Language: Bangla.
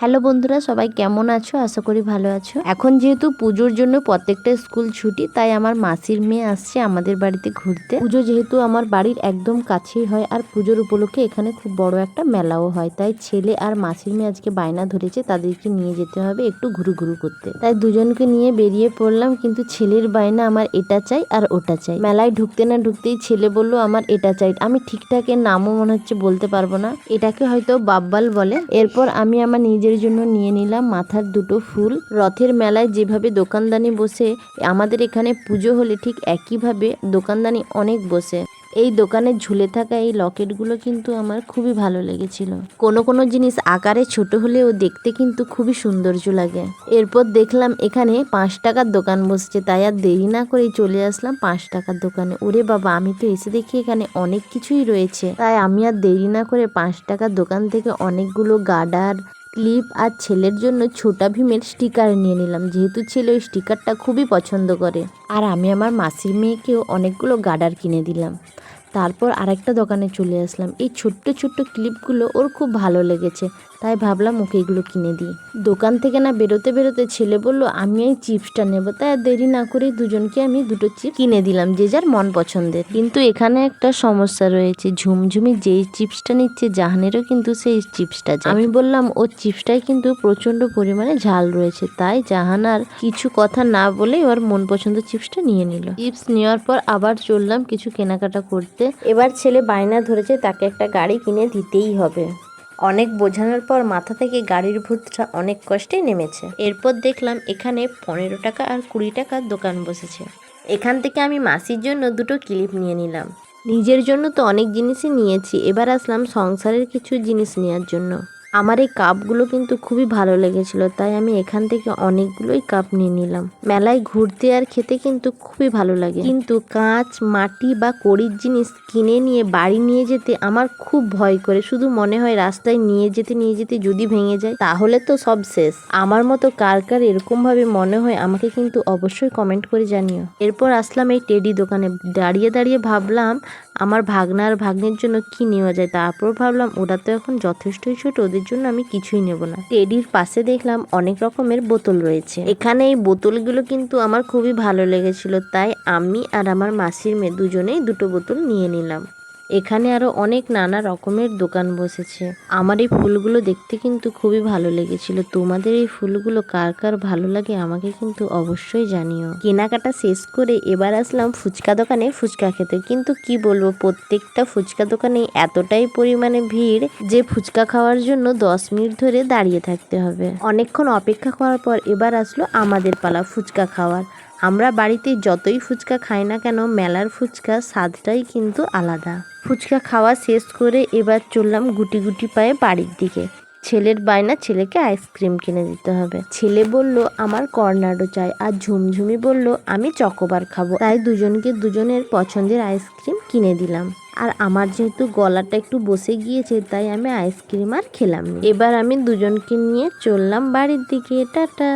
হ্যালো বন্ধুরা, সবাই কেমন আছো? আশা করি ভালো আছো। এখন যেহেতু পুজোর জন্য প্রত্যেকটা স্কুল ছুটি, তাই আমার মাসির মেয়ে আসছে আমাদের বাড়িতে ঘুরতে। পুজো যেহেতু আমার বাড়ির একদম কাছেই হয় আর পুজোর উপলক্ষে এখানে খুব বড় একটা মেলাও হয়। তাই ছেলে আর মাসির মেয়ে আজকে বায়না ধরেছে, তাদেরকে নিয়ে যেতে হবে একটু ঘুরু ঘুরু করতে। তাই দুজনকে নিয়ে বেরিয়ে পড়লাম, কিন্তু ছেলের বায়না আমার এটা চাই আর ওটা চাই। মেলায় ঢুকতে না ঢুকতেই ছেলে বলল, আমার এটা চাই। আমি ঠিকঠাক এর নামও মনে হচ্ছে বলতে পারব না। এটাকে হয়তো বাব্বাল বলে। এরপর আমি আমার নিজের জন্য নিয়ে নিলাম মাথার দুটো ফুল। রথের মেলায় যেভাবে দোকানদানি বসে, আমাদের এখানে পুজো হলে ঠিক একইভাবে দোকানদানি অনেক বসে। এই দোকানে ঝুলে থাকা এই লকেটগুলো কিন্তু আমার খুবই ভালো লেগেছিল। কোনো কোনো জিনিস আকারে ছোট হলেও দেখতে কিন্তু খুবই সৌন্দর্য লাগে। এরপর দেখলাম এখানে পাঁচ টাকার দোকান বসছে, তাই আর দেরি না করেই চলে আসলাম পাঁচ টাকার দোকানে। ওরে বাবা, আমি তো এসে দেখি এখানে অনেক কিছুই রয়েছে। তাই আমি আর দেরি না করে পাঁচ টাকার দোকান থেকে অনেকগুলো গার্ডার ক্লিপ আর ছেলের জন্য ছোটা ভীমের স্টিকার নিয়ে নিলাম। যেহেতু ছেলে ওই স্টিকারটা খুবই পছন্দ করে। আর আমি আমার মাসির মেয়েকেও অনেকগুলো গার্ডার কিনে দিলাম। তারপর আরেকটা দোকানে চলে আসলাম। এই ছোট্ট ছোট্ট ক্লিপগুলো ওর খুব ভালো লেগেছে। তাই ভাবলাম ওকে এগুলো কিনে দিই। দোকান থেকে না বেরোতে বেরোতে ছেলে বলল, আমি এই চিপসটা নেব। তাই দেরি না করে দুজনকে আমি দুটো চিপস কিনে দিলাম, যে যার মন পছন্দের। কিন্তু এখানে একটা সমস্যা রয়েছে। ঝুমঝুমি যেই চিপসটা নিচ্ছে, জাহানেরও কিন্তু সেই চিপসটা। আমি বললাম, ওর চিপসটাই কিন্তু প্রচণ্ড পরিমাণে ঝাল রয়েছে। তাই জাহান আর কিছু কথা না বলেই ওর মন পছন্দ চিপসটা নিয়ে নিল। চিপস নেওয়ার পর আবার চললাম কিছু কেনাকাটা করতে। এবার ছেলে বায়না ধরেছে, তাকে একটা গাড়ি কিনে দিতেই হবে। অনেক বোঝানোর পর মাথা থেকে গাড়ির ভূতটা অনেক কষ্টে নেমেছে। এরপর দেখলাম এখানে পনেরো টাকা আর কুড়ি টাকার দোকান বসেছে। এখান থেকে আমি মাসির জন্য দুটো ক্লিপ নিয়ে নিলাম। নিজের জন্য তো অনেক জিনিসই নিয়েছি, এবার আসলাম সংসারের কিছু জিনিস নেওয়ার জন্য। আমার এই কাপগুলো কিন্তু খুবই ভালো লেগেছিল, তাই আমি এখান থেকে অনেকগুলোই কাপ নিয়ে নিলাম। মেলায় ঘুরতে আর খেতে কিন্তু খুবই ভালো লাগে। কিন্তু কাঁচ, মাটি বা কড়ির জিনিস কিনে নিয়ে বাড়ি নিয়ে যেতে আমার খুব ভয় করে। শুধু মনে হয় রাস্তায় নিয়ে যেতে নিয়ে যেতে যদি ভেঙে যায়, তাহলে তো সব শেষ। আমার মতো কার কার এরকম ভাবে মনে হয় আমাকে কিন্তু অবশ্যই কমেন্ট করে জানিও। এরপর আসলাম এই টেডি দোকানে। দাঁড়িয়ে দাঁড়িয়ে ভাবলাম আমার ভাগনা আর ভাগ্নের জন্য কি নেওয়া যায় তারপর ভাবলাম, ওরা তো এখন যথেষ্টই ছোট, ওদের জন্য আমি কিছুই নেব না। টেডির পাশে দেখলাম অনেক রকমের বোতল রয়েছে। এখানে এই বোতলগুলো কিন্তু আমার খুবই ভালো লেগেছিল, তাই আমি আর আমার মাসির মেয়ে দুজনেই দুটো বোতল নিয়ে নিলাম। এখানে আরও অনেক নানা রকমের দোকান বসেছে। আমার এই ফুলগুলো দেখতে কিন্তু খুবই ভালো লেগেছিল। তোমাদের এই ফুলগুলো কার কার ভালো লাগে আমাকে কিন্তু অবশ্যই জানিও। কেনাকাটা শেষ করে এবার আসলাম ফুচকা দোকানে ফুচকা খেতে। কিন্তু কি বলব, প্রত্যেকটা ফুচকা দোকানে এতটাই পরিমাণে ভিড় যে ফুচকা খাওয়ার জন্য দশ মিনিট ধরে দাঁড়িয়ে থাকতে হবে। অনেকক্ষণ অপেক্ষা করার পর এবার আসলো আমাদের পালা ফুচকা খাওয়ার। আমরা বাড়িতে যতই ফুচকা খাই না কেন, মেলার ফুচকা স্বাদটাই কিন্তু আলাদা। ফুচকা খাওয়া শেষ করে এবার চললাম গুটি গুটি পায়ে বাড়ির দিকে। ছেলের বায়না ছেলেকে আইসক্রিম কিনে দিতে হবে। ছেলে বলল, আমার কর্নাডো চাই। আর ঝুমঝুমি বলল, আমি চকোবার খাব। তাই দুজনকে দুজনের পছন্দের আইসক্রিম কিনে দিলাম। আর আমার যেহেতু গলাটা একটু বসে গিয়েছে, তাই আমি আইসক্রিম আর খেলাম এবার আমি দুজনকে নিয়ে চললাম বাড়ির দিকে। টাটা!